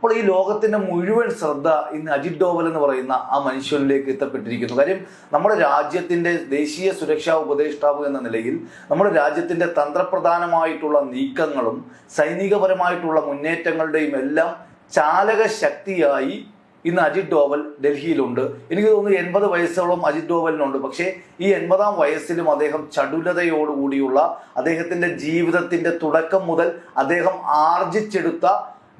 അപ്പോൾ ഈ ലോകത്തിന്റെ മുഴുവൻ ശ്രദ്ധ ഇന്ന് അജിത് ഡോവൽ എന്ന് പറയുന്ന ആ മനുഷ്യനിലേക്ക് എത്തപ്പെട്ടിരിക്കുന്നു. കാര്യം നമ്മുടെ രാജ്യത്തിന്റെ ദേശീയ സുരക്ഷാ ഉപദേഷ്ടാവ് എന്ന നിലയിൽ നമ്മുടെ രാജ്യത്തിന്റെ തന്ത്രപ്രധാനമായിട്ടുള്ള നീക്കങ്ങളും സൈനികപരമായിട്ടുള്ള മുന്നേറ്റങ്ങളുടെയും എല്ലാം ചാലക ശക്തിയായി ഇന്ന് അജിത് ഡോവൽ ഡൽഹിയിലുണ്ട്. എനിക്ക് തോന്നുന്നു എൺപത് വയസ്സോളം അജിത് ഡോവലിനുണ്ട്. പക്ഷേ ഈ എൺപതാം വയസ്സിലും അദ്ദേഹം ചടുലതയോടുകൂടിയുള്ള അദ്ദേഹത്തിന്റെ ജീവിതത്തിന്റെ തുടക്കം മുതൽ അദ്ദേഹം ആർജിച്ചെടുത്ത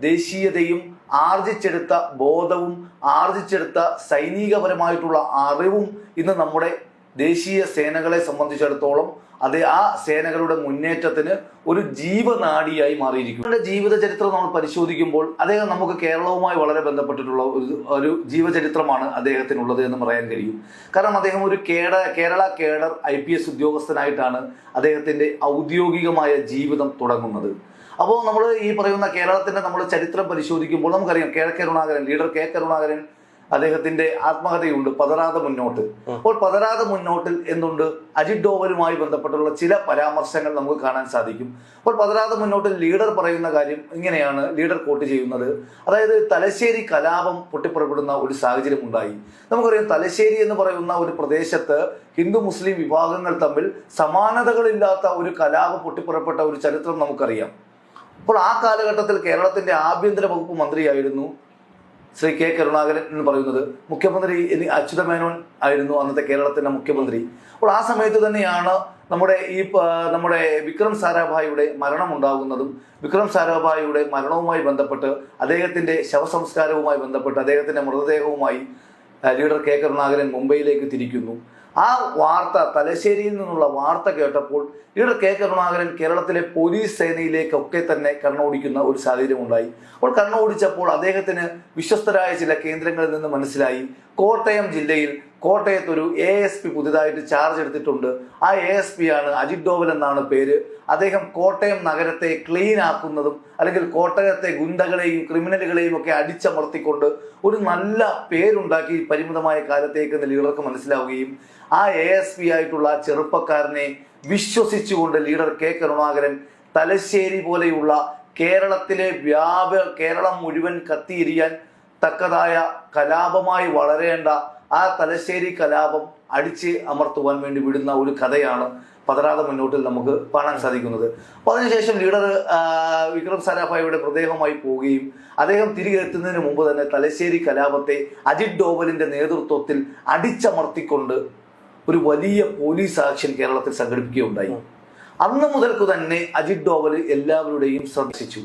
ദേശീയതയും ആർജിച്ചെടുത്ത ബോധവും ആർജിച്ചെടുത്ത സൈനികപരമായിട്ടുള്ള അറിവും ഇന്ന് നമ്മുടെ ദേശീയ സേനകളെ സംബന്ധിച്ചിടത്തോളം അത് ആ സേനകളുടെ മുന്നേറ്റത്തിന് ഒരു ജീവനാടിയായി മാറിയിരിക്കും അവരുടെ ജീവിത ചരിത്രം നമ്മൾ പരിശോധിക്കുമ്പോൾ അദ്ദേഹം നമുക്ക് കേരളവുമായി വളരെ ബന്ധപ്പെട്ടിട്ടുള്ള ഒരു ഒരു ജീവചരിത്രമാണ് അദ്ദേഹത്തിനുള്ളത് എന്ന് പറയാൻ കഴിയും. കാരണം അദ്ദേഹം ഒരു കേഡ കേരള കേഡർ ഐ ഉദ്യോഗസ്ഥനായിട്ടാണ് അദ്ദേഹത്തിന്റെ ഔദ്യോഗികമായ ജീവിതം തുടങ്ങുന്നത്. അപ്പോൾ നമ്മൾ ഈ പറയുന്ന കേരളത്തിന്റെ നമ്മൾ ചരിത്രം പരിശോധിക്കുമ്പോൾ നമുക്കറിയാം K Karunakaran leader K Karunakaran അദ്ദേഹത്തിന്റെ ആത്മകഥയുണ്ട് പതരാത മുന്നോട്ട്. അപ്പോൾ പതരാത മുന്നോട്ടിൽ എന്തുണ്ട്? അജിത് ഡോവലുമായി ബന്ധപ്പെട്ടുള്ള ചില പരാമർശങ്ങൾ നമുക്ക് കാണാൻ സാധിക്കും. അപ്പോൾ പതരാത മുന്നോട്ടിൽ ലീഡർ പറയുന്ന കാര്യം ഇങ്ങനെയാണ് ലീഡർ കോട്ട് ചെയ്യുന്നത്. അതായത് തലശ്ശേരി കലാപം പൊട്ടിപ്പുറപ്പെടുന്ന ഒരു സാഹചര്യം ഉണ്ടായി. നമുക്കറിയാം തലശ്ശേരി എന്ന് പറയുന്ന ഒരു പ്രദേശത്ത് ഹിന്ദു മുസ്ലിം വിഭാഗങ്ങൾ തമ്മിൽ സമാനതകളില്ലാത്ത ഒരു കലാപം പൊട്ടിപ്പുറപ്പെട്ട ഒരു ചരിത്രം നമുക്കറിയാം. അപ്പോൾ ആ കാലഘട്ടത്തിൽ കേരളത്തിന്റെ ആഭ്യന്തര വകുപ്പ് മന്ത്രിയായിരുന്നു ശ്രീ കെ കരുണാകരൻ എന്ന് പറയുന്നത്. മുഖ്യമന്ത്രി അച്യുത മേനോൻ ആയിരുന്നു അന്നത്തെ കേരളത്തിന്റെ മുഖ്യമന്ത്രി. അപ്പോൾ ആ സമയത്ത് തന്നെയാണ് നമ്മുടെ ഈ നമ്മുടെ വിക്രം സാരാഭായിയുടെ മരണം ഉണ്ടാകുന്നതും വിക്രം സാരാഭായിയുടെ മരണവുമായി ബന്ധപ്പെട്ട് അദ്ദേഹത്തിന്റെ ശവസംസ്കാരവുമായി ബന്ധപ്പെട്ട് അദ്ദേഹത്തിന്റെ മൃതദേഹവുമായി ലീഡർ കെ കരുണാകരൻ മുംബൈയിലേക്ക് തിരിക്കുന്നു. ആ വാർത്ത തലശ്ശേരിയിൽ നിന്നുള്ള വാർത്ത കേട്ടപ്പോൾ ഇവിടെ കെ കരുണാകരൻ കേരളത്തിലെ പോലീസ് സേനയിലേക്കൊക്കെ തന്നെ കണ്ണോടിക്കുന്ന ഒരു സാഹചര്യം ഉണ്ടായി അപ്പോൾ കണ്ണോടിച്ചപ്പോൾ അദ്ദേഹത്തിന് വിശ്വസ്തരായ ചില കേന്ദ്രങ്ങളിൽ നിന്ന് മനസ്സിലായി. കോട്ടയം ജില്ലയിൽ കോട്ടയത്ത് ഒരു എ എസ് പി പുതിയതായിട്ട് ചാർജ് എടുത്തിട്ടുണ്ട്. ആ എ എസ് പി ആണ് അജിത് ഡോവൽ എന്നാണ് പേര്. അദ്ദേഹം കോട്ടയം നഗരത്തെ ക്ലീൻ ആക്കുന്നതും അല്ലെങ്കിൽ കോട്ടയത്തെ ഗുണ്ടകളെയും ക്രിമിനലുകളെയും ഒക്കെ അടിച്ചമർത്തിക്കൊണ്ട് ഒരു നല്ല പേരുണ്ടാക്കി പരിമിതമായ കാലത്തേക്ക് ലീഡർക്ക് മനസ്സിലാവുകയും ആ എ എസ് പി ആയിട്ടുള്ള ചെറുപ്പക്കാരനെ വിശ്വസിച്ചുകൊണ്ട് ലീഡർ കെ കരുണാകരൻ തലശ്ശേരി പോലെയുള്ള കേരളത്തിലെ വ്യാപ കേരളം മുഴുവൻ കത്തിയിരിയാൻ തക്കതായ കലാപമായി വളരേണ്ട ആ തലശ്ശേരി കലാപം അടിച്ച് അമർത്തുവാൻ വേണ്ടി വിടുന്ന ഒരു കഥയാണ് പതരാതെ മുന്നോട്ടിൽ നമുക്ക് കാണാൻ സാധിക്കുന്നത്. അപ്പോൾ അതിനുശേഷം ലീഡർ വിക്രം സാരാഭായിയുടെ പ്രദേഹമായി പോവുകയും അദ്ദേഹം തിരികെ എത്തുന്നതിന് മുമ്പ് തന്നെ തലശ്ശേരി കലാപത്തെ അജിത് ഡോവലിന്റെ നേതൃത്വത്തിൽ അടിച്ചമർത്തിക്കൊണ്ട് ഒരു വലിയ പോലീസ് ആക്ഷൻ കേരളത്തിൽ സംഘടിപ്പിക്കുകയുണ്ടായി. അന്ന് മുതൽക്ക് തന്നെ അജിത് ഡോവൽ എല്ലാവരുടെയും ശ്രദ്ധിച്ചു.